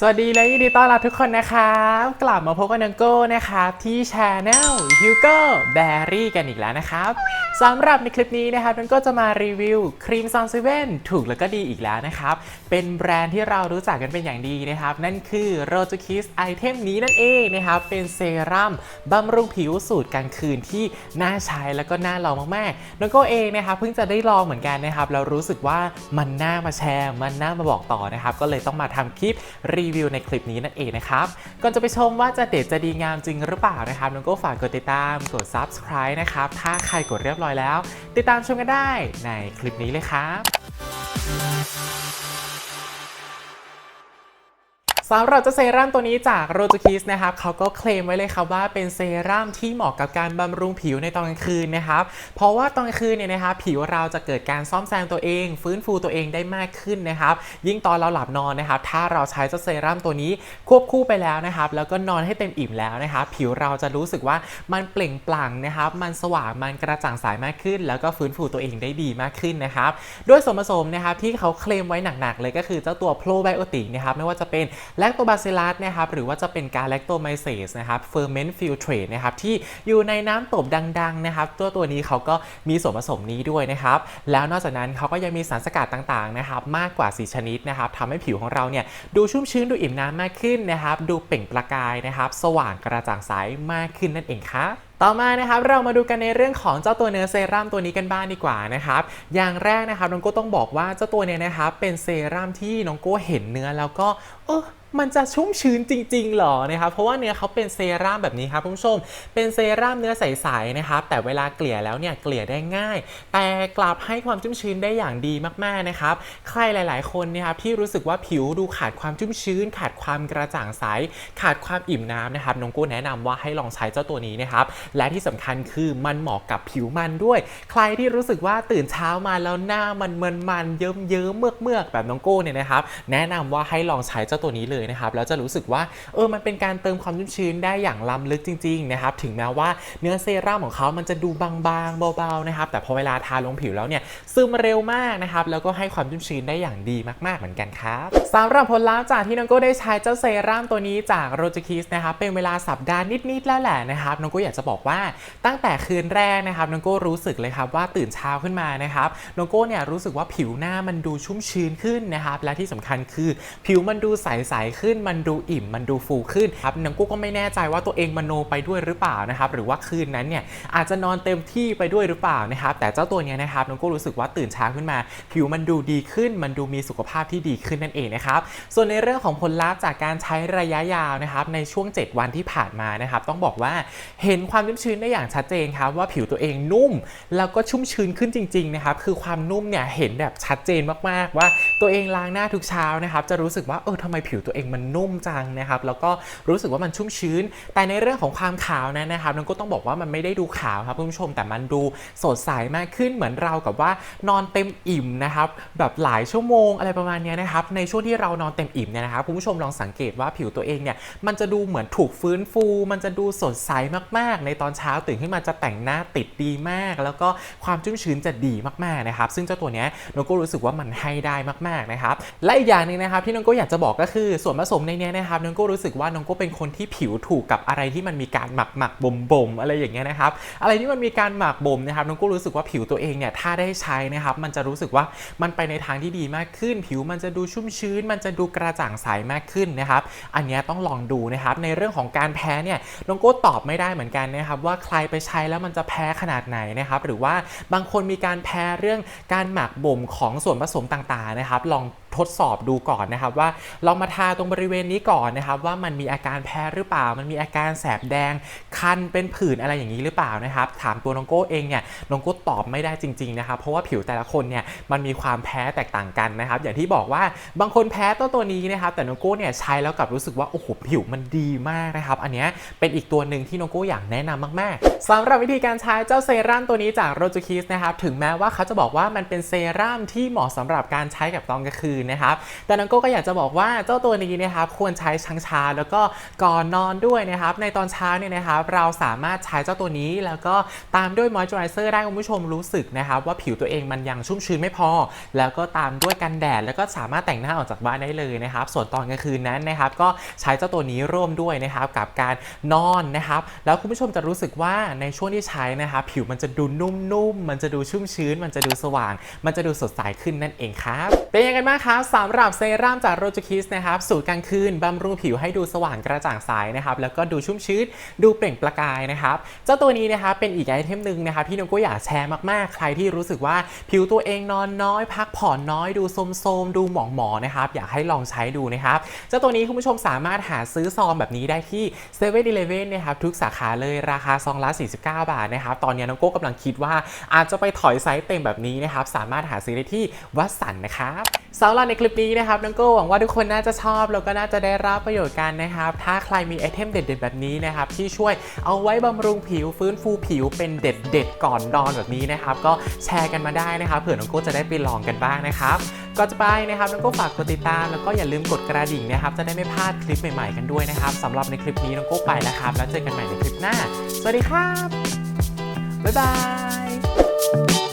สวัสดีและยินดีต้อนรับทุกคนนะครับ กลับมาพบกับนังโก้นะครับที่ชาแนลฮิวโก้แบรี่กันอีกแล้วนะครับ สำหรับในคลิปนี้นะครับนังโก้จะมารีวิวครีมซอนเซเว่นถูกแล้วก็ดีอีกแล้วนะครับ เป็นแบรนด์ที่เรารู้จักกันเป็นอย่างดีนะครับ นั่นคือ r o j u Kiss ไอเทมนี้นั่นเองนะครับ เป็นเซรั่มบำรุงผิวสูตรกลางคืนที่น่าใช้แล้วก็น่าลองมากๆนังโก้เองนะครับเพิ่งจะได้ลองเหมือนกันนะครับเรารู้สึกว่ามันน่ามาแชร์ มันน่ามาบอกต่อนะครับ ก็เลยต้องมาทำคลิปรีวิวในคลิปนี้นั่นเองนะครับก่อนจะไปชมว่าจะเด็ดจะดีงามจริงหรือเปล่านะครับน้องก็ฝากกดติดตามกด subscribe นะครับถ้าใครกดเรียบร้อยแล้ว ติดตามชมกันได้ในคลิปนี้เลยครับ สำหรับเจ้าเซรั่มตัวนี้จากโรจูคิสนะครับเขาก็เคลมไว้เลยครับว่าเป็นเซรั่มที่เหมาะกับการบำรุงผิวในตอนกลางคืนนะครับ เพราะว่าตอนกลางคืนเนี่ยนะครับผิวเราจะเกิดการซ่อมแซมตัวเอง ฟื้นฟูตัวเองได้มากขึ้นนะครับ ยิ่งตอนเราหลับนอนนะครับถ้าเราใช้เจ้าเซรั่มตัวนี้ควบคู่ไปแล้วนะครับแล้วก็นอนให้เต็มอิ่มแล้วนะครับผิวเราจะรู้สึกว่ามันเปล่งปลั่งนะครับมันสว่างมันกระจ่างใสมากขึ้น แล้วก็ฟื้นฟูตัวเองได้ดีมากขึ้นนะครับด้วยส่วนผสมนะครับที่เขาเคลมไว้หนักๆเลยก็คือเจ้าตัวโปรไบโอติกนะครับไม่ว่าจะเป็นแลคโตบาซิลัสนะครับหรือว่าจะเป็นการแลคโตไมเซสนะครับเฟอร์เมนต์ฟิลเทรตนะครับที่อยู่ในน้ำตบดังๆนะครับตัวตัวนี้เขาก็มีส่วนผสมนี้ด้วยนะครับแล้วนอกจากนั้นเขาก็ยังมีสารสกัดต่างๆนะครับมากกว่า 4 ชนิดนะครับทำให้ผิวของเราเนี่ยดูชุ่มชื้นดูอิ่มน้ำมากขึ้นนะครับดูเปล่งประกายนะครับสว่างกระจ่างใสมากขึ้นนั่นเองครับต่อมานะครับเรามาดูกันในเรื่องของเจ้าตัวเนื้อเซรั่มตัวนี้กันบ้างดีกว่านะครับอย่างแรกนะครับน้องโก้ต้องบอกว่าเจ้าตัวเนี้ยนะครับเป็นเซรั่มที่น้องโก้เห็นเนื้อแล้วก็เออมันจะชุ่มชื้นจริงๆหรอนะครับ เพราะว่าเนื้อเขาเป็นเซรั่มแบบนี้ครับคุณผู้ชม เป็นเซรั่มเนื้อใสๆนะครับ แต่เวลาเกลี่ยแล้วเนี่ยเกลี่ยได้ง่าย แต่กลับให้ความชุ่มชื้นได้อย่างดีมากๆนะครับ ใครหลาย ๆ คนเนี่ยครับที่รู้สึกว่าผิวดูขาดความชุ่มชื้น ขาดความกระจ่างใส ขาดความอิ่มน้ำนะครับ น้องโก้แนะนำว่าให้ลองใช้เจ้าตัวนี้นะครับ และที่สำคัญคือมันเหมาะกับผิวมันด้วย ใครที่รู้สึกว่าตื่นเช้ามาแล้วหน้ามันมันมันเยิ้มเยิ้มเมือกเมือกๆแบบน้องโก้เนี่ยนะครับ แนะนำว่าให้ลองใช้เจ้าตัวนี้เลยนะครับแล้วจะรู้สึกว่าเออมันเป็นการเติมความชุ่มชื้นได้อย่างล้ำลึกจริงๆนะครับถึงแม้ว่าเนื้อเซรั่มของเขามันจะดูบางๆเบาๆนะครับแต่พอเวลาทาลงผิวแล้วเนี่ยซึมเร็วมากนะครับแล้วก็ให้ความชุ่มชื้นได้อย่างดีมากๆเหมือนกันครับสำหรับผลลัพธ์จากที่น้องโก้ได้ใช้เจ้าเซรั่มตัวนี้จากโรจิคิสนะครับเป็นเวลาสัปดาห์นิดๆแล้วแหละนะครับน้องโก้อยากจะบอกว่าตั้งแต่คืนแรกนะครับน้องโก้รู้สึกเลยครับว่าตื่นเช้าขึ้นมานะครับน้องโก้เนี่ยรู้สึกว่าผิวหน้ามันดูชุ่มชื้นขึ้นนะครับและที่สำคัญคือผิวมันดูใสๆขึ้นมันดูอิ่มมันดูฟูขึ้นครับน้องโก้ก็ไม่แน่ใจว่าตัวเองมโนไปด้วยหรือเปล่านะครับหรือว่าคืนนั้นเนี่ยอาจจะนอนเต็มที่ไปด้วยหรือเปล่านะครับแต่เจ้าตัวเนี้ยนะครับน้องโก้รู้สึกว่าตื่นเช้าขึ้นมา ผิวมันดูดีขึ้น มันดูมีสุขภาพที่ดีขึ้นนั่นเองนะครับส่วนในเรื่องของผลลัพธ์จากการใช้ระยะยาวนะครับในช่วง 7 วันที่ผ่านมานะครับต้องบอกว่าเห็นความชุ่มชื้นได้อย่างชัดเจนครับว่าผิวตัวเองนุ่ม แล้วก็ชุ่มชื้นขึ้นจริงๆนะครับคือความนุ่มเนี่ยเห็นแบบชัดเจนมากๆ ว่าตัวเองล้างหน้าทุกเช้านะครับจะรู้สึกว่าเออทำไมผิวตัวเองมันนุ่มจังนะครับแล้วก็รู้สึกว่ามันชุ่มชื้น แต่ในเรื่องของความขาวนั้นนะครับน้องก็ต้องบอกว่ามันไม่ได้ดูขาวครับคุณผู้ชมแต่มันดูสดใสมากขึ้นเหมือนเรากับว่านอนเต็มอิ่มนะครับแบบหลายชั่วโมงอะไรประมาณนี้นะครับในช่วงที่เรานอนเต็มอิ่มเนี่ยนะครับคุณผู้ชมลองสังเกตว่าผิวตัวเองเนี่ยมันจะดูเหมือนถูกฟื้นฟู มันจะดูสดใสมากๆ ในตอนเช้าตื่นขึ้นมาจะแต่งหน้าติดดีมาก แล้วก็ความชุ่มชื้นจะดีมากๆนะครับซึ่งเจ้าตัวเนี้ยน้องก็รู้สึกว่ามันให้ได้มากๆนะครับและอีกอย่างนึงนะครับที่นก็อยากจะบอกก็คือส่วนผสมในนี้นะครับน้องก็รู้สึกว่าน้องก็เป็นคนที่ผิวถูกกับอะไรที่มันมีการหมักหมักบ่มบ่มอะไรอย่างเงี้ยนะครับอะไรที่มันมีการหมักบ่มนะครับน้องก็รู้สึกว่าผิวตัวเองเนี่ยถ้าได้ใช้นะครับมันจะรู้สึกว่ามันไปในทางที่ดีมากขึ้น ผิวมันจะดูชุ่มชื้น มันจะดูกระจ่างใสมากขึ้นนะครับอันเนี้ยต้องลองดูนะครับในเรื่องของการแพ้เนี่ยน้องโก้ตอบไม่ได้เหมือนกันนะครับว่าใครไปใช้แล้วมันจะแพ้ขนาดไหนนะครับหรือว่าบางคนมีการแพ้เรื่องการหมักบ่มของส่วนผสมต่างๆนะครับลอง ทดสอบดูก่อนนะครับว่าลองมาทาตรงบริเวณนี้ก่อนนะครับว่ามันมีอาการแพ้หรือเปล่า มันมีอาการแสบแดง คันเป็นผื่นอะไรอย่างนี้หรือเปล่านะครับ ถามตัวน้องโก้เองเนี่ยน้องโก้ตอบไม่ได้จริงๆนะครับเพราะว่าผิวแต่ละคนเนี่ยมันมีความแพ้แตกต่างกันนะครับ อย่างที่บอกว่าบางคนแพ้ตัวตัวนี้นะครับ แต่น้องโก้เนี่ยใช้แล้วกลับรู้สึกว่าโอ้โหผิวมันดีมากนะครับ อันนี้เป็นอีกตัวหนึ่งที่น้องโก้อยากแนะนำมากๆสำหรับวิธีการใช้เจ้าเซรั่มตัวนี้จากโรจูคิสนะครับถึงแม้ว่าเขาจะบอกว่ามันเป็นเซรั่มที่เหมาะสำหรับการใช้กับตอนกลางคืนนะครับ แต่น้องโก้ก็อยากจะบอกว่าเจ้าตัวนี้นะครับควรใช้ช้างชาแล้วก็ก่อนนอนด้วยนะครับ ในตอนเช้าเนี่ยนะครับเราสามารถใช้เจ้าตัวนี้แล้วก็ตามด้วยมอยส์เจอไรเซอร์ได้คุณผู้ชมรู้สึกนะครับว่าผิวตัวเองมันยังชุ่มชื้นไม่พอ แล้วก็ตามด้วยกันแดดแล้วก็สามารถแต่งหน้าออกจากบ้านได้เลยนะครับ ส่วนตอนกลางคืนนั้นนะครับก็ใช้เจ้าตัวนี้ร่วมด้วยนะครับกับการนอนนะครับ แล้วคุณผู้ชมจะรู้สึกว่าในช่วงที่ใช้นะครับผิวมันจะดูนุ่มๆมันจะดูชุ่มชื้น มันจะดูสว่าง มันจะดูสดใสขึ้นนั่นเองครับ เป็นยังไงบ้างครับสำหรับเซรั่มจากโรจูคิสนะครับสูตรกลางคืนบำรุงผิวให้ดูสว่างกระจ่างใสนะครับแล้วก็ดูชุ่มชื้นดูเปล่งประกายนะครับเจ้าตัวนี้นะครับเป็นอีกไอเทมหนึ่งนะครับที่น้องก็อยากแชร์มากๆ ใครที่รู้สึกว่าผิวตัวเองนอนน้อย พักผ่อนน้อยดูโทมๆดูหมองๆนะครับอยากให้ลองใช้ดูนะครับเจ้าตัวนี้คุณผู้ชมสามารถหาซื้อซองแบบนี้ได้ที่7 e เ e ่ e อนะครับทุกสาขาเลยราคาซองละ49 บาทนะครับตอนนี้น้องโก้กำลังคิดว่าอาจจะไปถอยไซส์เต็มแบบนี้นะครับสามารถหาซื้อได้ที่วัสันนะครับสำหรับในคลิปนี้นะครับน้องโก้หวังว่าทุกคนน่าจะชอบแล้วก็น่าจะได้รับประโยชน์กันนะครับ ถ้าใครมีไอเทมเด็ดๆแบบนี้นะครับที่ช่วยเอาไว้บำรุงผิวฟื้นฟูผิวเป็นเด็ดๆก่อนนอนแบบนี้นะครับก็แชร์กันมาได้นะครับเผื่อน้องโก้จะได้ไปลองกันบ้างนะครับก่อนจะไปนะครับน้องโก้ฝากกดติดตามแล้วก็อย่าลืมกดกระดิ่งนะครับจะได้ไม่พลาดคลิปใหม่ๆกันด้วยนะครับสำหรับในคลิปนี้น้องโก้ไปแล้วครับแล้วเจอกันใหม่ในคลิปหน้า สวัสดีครับบ๊ายบาย